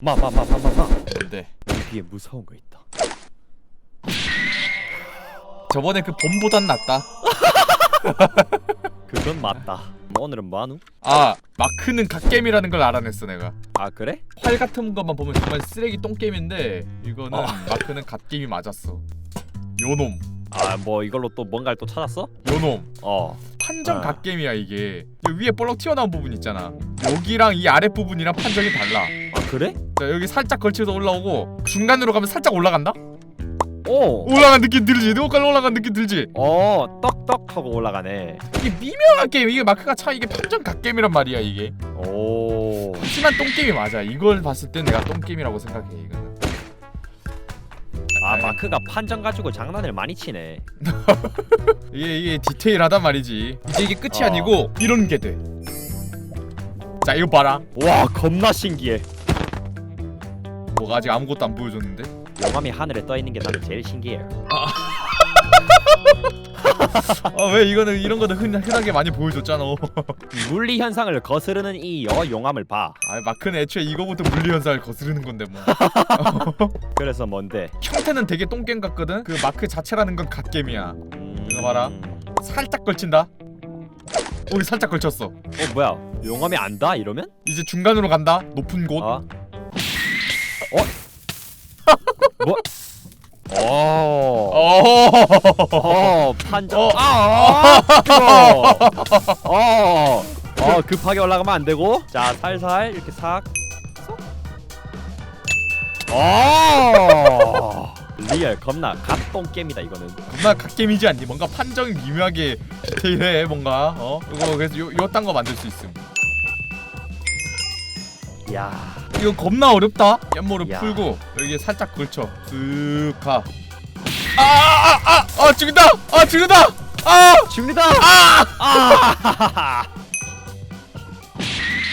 마마마마마마 네. 여기에 무서운 거 있다 저번에 그 봄보단 낫다. 그건 맞다 뭐 오늘은 뭐하누? 아 마크는 갓겜이라는 걸 알아냈어 내가. 아 그래? 활 같은 것만 보면 정말 쓰레기 똥겜인데 이거는 어. 마크는 갓겜이 맞았어. 요놈, 아 뭐 이걸로 또 뭔가를 또 찾았어? 요놈. 어 판정 아. 갓겜이야 이게. 위에 볼록 튀어나온 부분 있잖아. 여기랑 이 아랫 부분이랑 판정이 달라. 아 그래? 자, 여기 살짝 걸쳐서 올라오고 중간으로 가면 살짝 올라간다? 오! 올라간 느낌 들지? 너까지 올라간 느낌 들지? 어 떡떡 하고 올라가네 이게 미묘한 게임 이게 마크가 참 이게 판정 갓겜이란 말이야 이게 오 하지만 똥게임이 맞아 이걸 봤을 땐 내가 똥게임이라고 생각해 이거는 아 아이, 마크가 판정 가지고 장난을 많이 치네. 이게 이게 디테일하단 말이지. 이제 이게 끝이 어. 아니고 이런 게 돼 자 이거 봐라. 와 겁나 신기해. 뭐가 아직 아무것도 안 보여줬는데? 영감이 하늘에 떠 있는 게 나는 제일 신기해 아 왜 이거는 이런 거는 흔, 흔하게 많이 보여줬잖아. 물리 현상을 거스르는 이 여 용암을 봐. 아 마크는 애초에 이거부터 물리현상을 거스르는 건데 뭐. 그래서 뭔데? 형태는 되게 똥게임 같거든? 그 마크 자체라는 건 갓게임이야. 음... 이거 봐라. 살짝 걸친다? 우리 살짝 걸쳤어. 어 뭐야? 용암이 안다 이러면? 이제 중간으로 간다? 높은 곳? 어? 어? 뭐? 어. 어. 어, 판정. 어. 아, 아, 뜨거워. 어. 어, 급하게 올라가면 안 되고. 자, 살살 이렇게 싹. 쏙. 어. 리얼 겁나 갓똥 게임이다 이거는. 겁나 갓게임이지 않니? 뭔가 판정이 미묘하게 디테일해 뭔가 어? 이거 그래서 요, 요딴 거 만들 수 있음 야. 이거 겁나 어렵다 얀모를 야. 풀고 여기에 살짝 걸쳐 쓱가 아아아아 아, 아, 아, 죽는다 아 죽는다 아 죽는다. 아! 아!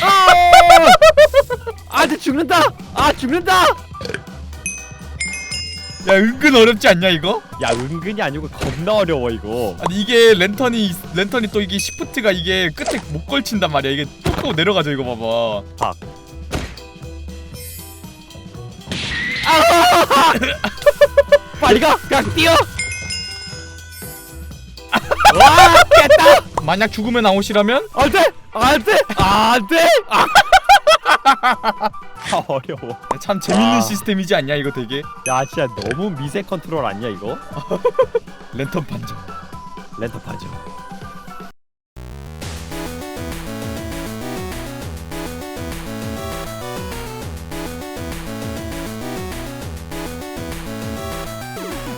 아! 아, 근 죽는다. 아, 죽는다. 야 은근 어렵지 않냐 이거? 야, 은근히 아니고 겁나 어려워 이거. 아니 이게 랜턴이 랜턴이 또 이게 시프트가 이게 끝에 못 걸친단 말이야 이게 뚝 하고 내려가죠 이거 봐봐 팍. 빨리 가! 그냥 뛰어! 와! 깼다! 만약 죽으면 나오시라면 안 돼! 안 돼! 안 돼! 아, 아 어려워. 참 재밌는 아. 시스템이지 않냐 이거 되게 야, 진짜 너무 미세 컨트롤 아니야, 이거? 랜턴 반전 렌터 파죠.